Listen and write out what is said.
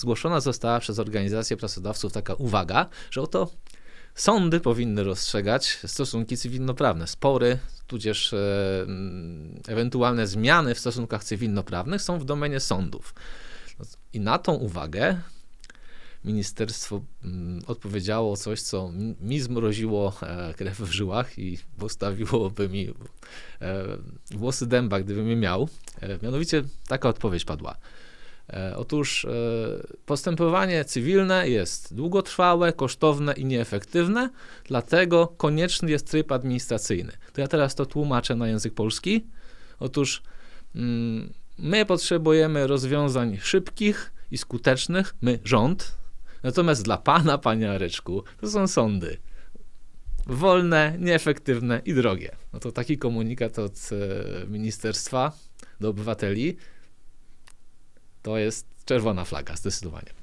zgłoszona została przez organizację pracodawców taka uwaga, że oto sądy powinny rozstrzegać stosunki cywilnoprawne, spory, tudzież e, mm, ewentualne zmiany w stosunkach cywilnoprawnych są w domenie sądów. I na tą uwagę ministerstwo mm, odpowiedziało coś, co mi zmroziło e, krew w żyłach i postawiłoby mi e, włosy dęba, gdybym je miał. E, mianowicie taka odpowiedź padła. E, Otóż e, postępowanie cywilne jest długotrwałe, kosztowne i nieefektywne, dlatego konieczny jest tryb administracyjny. To ja teraz to tłumaczę na język polski. Otóż mm, my potrzebujemy rozwiązań szybkich i skutecznych, my rząd, natomiast dla pana, panie Areczku, to są sądy. Wolne, nieefektywne i drogie. No to taki komunikat od e, ministerstwa do obywateli to jest czerwona flaga, zdecydowanie.